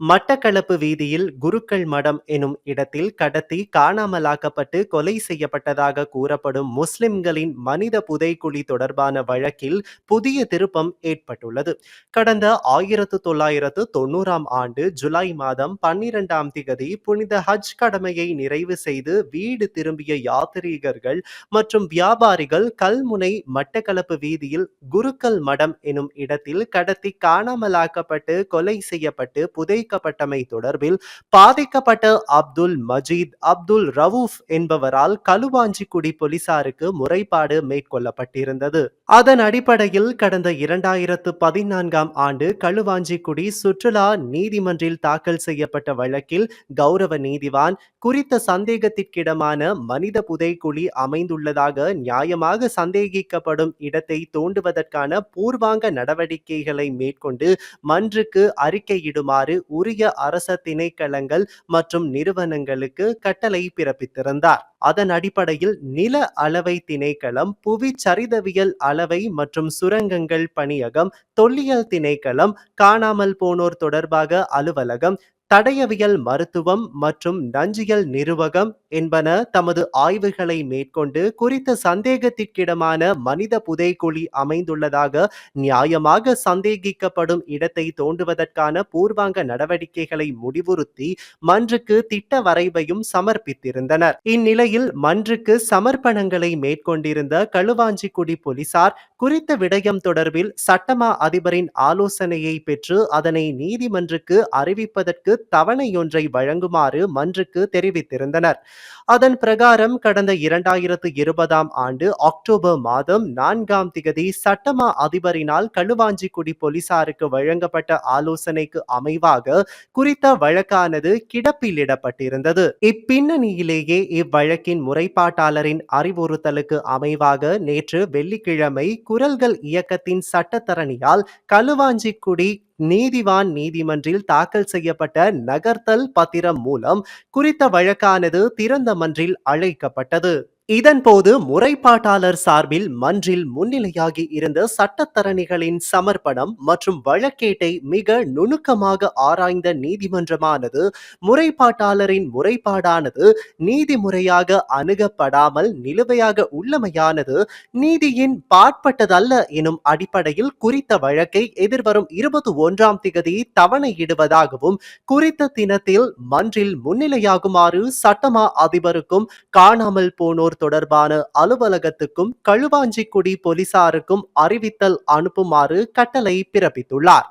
மட்டக்களப்பு வீதியில் குருக்கள் மடம் எனும் இடத்தில் கடத்தி காணாமலாக்கப்பட்டு கொலை செய்யப்பட்டதாக கூறப்படும் முஸ்லிம்களின் மனித புதைக்குழி தொடர்பான வழக்கில் புதிய திருப்பம் ஏற்பட்டுள்ளது. கடந்த ஆயிரத்து தொள்ளாயிரத்து தொண்ணூறாம் ஆண்டு ஜூலை மாதம் பன்னிரெண்டாம் திகதி புனித ஹஜ் கடமையை நிறைவு செய்து வீடு திரும்பிய யாத்ரீகர்கள் மற்றும் வியாபாரிகள் கல்முனை மட்டக்களப்பு வீதியில் குருக்கள் மடம் எனும் இடத்தில் கடத்தி காணாமலாக்கப்பட்டு கொலை செய்யப்பட்டு புதை புதைக்கப்பட்டமை தொடர்பில் பாதிக்கப்பட்ட அப்துல் மஜீத் அப்துல் ரவூஃப் என்பவரால் களுவாஞ்சிக்குடி போலீசாருக்கு முறைப்பாடு மேற்கொள்ளப்பட்டிருந்தது. அதன் அடிப்படையில் கடந்த இரண்டாயிரத்து பதினான்காம் ஆண்டு களுவாஞ்சிக்குடி சுற்றுலா நீதிமன்றில் தாக்கல் செய்யப்பட்ட வழக்கில் கௌரவ நீதிவான் குறித்த சந்தேகத்திற்கிடமான மனித புதைக்குழி அமைந்துள்ளதாக நியாயமாக சந்தேகிக்கப்படும் இடத்தை தோண்டுவதற்கான பூர்வாங்க நடவடிக்கைகளை மேற்கொண்டு மன்றுக்கு அறிக்கையிடுமாறு உரிய அரச திணைக்களங்கள் மற்றும் நிறுவனங்களுக்கு கட்டளை பிறப்பித்திருந்தார். அதன் அடிப்படையில் நில அளவை திணைக்களம் புவி சரிதவியல் அளவை மற்றும் சுரங்கங்கள் பணியகம் தொல்லியல் திணைக்களம் காணாமல் போனோர் தொடர்பாக அலுவலகம் தடயவியல் மருத்துவம் மற்றும் நஞ்சியல் நிறுவகம் என்பன தமது ஆய்வுகளை மேற்கொண்டு குறித்த சந்தேகத்திற்கிடமான மனித புதைக்குழி அமைந்துள்ளதாக நியாயமாக சந்தேகிக்கப்படும் இடத்தை தோண்டுவதற்கான பூர்வாங்க நடவடிக்கைகளை முடிவுறுத்தி மன்றுக்கு திட்ட வரைவையும் சமர்ப்பித்திருந்தனர். இந்நிலையில் மன்றுக்கு சமர்ப்பணங்களை மேற்கொண்டிருந்த களுவாஞ்சிக்குடி போலீசார் குறித்த விடயம் தொடர்பில் சட்டமா அதிபரின் ஆலோசனையை பெற்று அதனை நீதிமன்றுக்கு அறிவிப்பதற்கு தவணையொன்றை வழங்குமாறு மன்றுக்கு தெரிவித்திருந்தனர். அதன் பிரகாரம் கடந்த இரண்டாயிரத்து இருபதாம் ஆண்டு அக்டோபர் மாதம் நான்காம் திகதி சட்டமா அதிபரினால் களுவாஞ்சிக்குடி போலீசாருக்கு வழங்கப்பட்ட ஆலோசனைக்கு அமைவாக குறித்த வழக்கானது கிடப்பிலிடப்பட்டிருந்தது. இப்பின்னணியிலேயே இவ்வழக்கின் முறைப்பாட்டாளரின் அறிவுறுத்தலுக்கு அமைவாக நேற்று வெள்ளிக்கிழமை குரல்கள் இயக்கத்தின் சட்டத்தரணியால் களுவாஞ்சிக்குடி நீதிவான் நீதிமன்றில் தாக்கல் செய்யப்பட்ட நகர்த்தல் பத்திரம் மூலம் குறித்த வழக்கானது திறந்த மன்றில் அழைக்கப்பட்டது. இதன்போது முறைப்பாட்டாளர் சார்பில் மன்றில் முன்னிலையாகி இருந்த சட்டத்தரணிகளின் சமர்ப்பணம் மற்றும் வழக்கேட்டை மிக நுணுக்கமாக ஆராய்ந்த நீதிமன்றமானது முறைப்பாட்டாளரின் முறைப்பாடானது நீதிமுறையாக அணுகப்படாமல் நிலுவையாக உள்ளமையானது நீதியின் பாட்பட்டதல்ல எனும் அடிப்படையில் குறித்த வழக்கை எதிர்வரும் இருபத்தி ஒன்றாம் திகதி தவணையிடுவதாகவும் குறித்த தினத்தில் மன்றில் முன்னிலையாகுமாறு சட்டமா அதிபருக்கும் காணாமல் போனோர் தொடர்பான அலுவலகத்துக்கும் களுவாஞ்சிக்குடி போலீசாருக்கும் அறிவித்தல் அனுப்புமாறு கட்டளை பிறப்பித்துள்ளார்.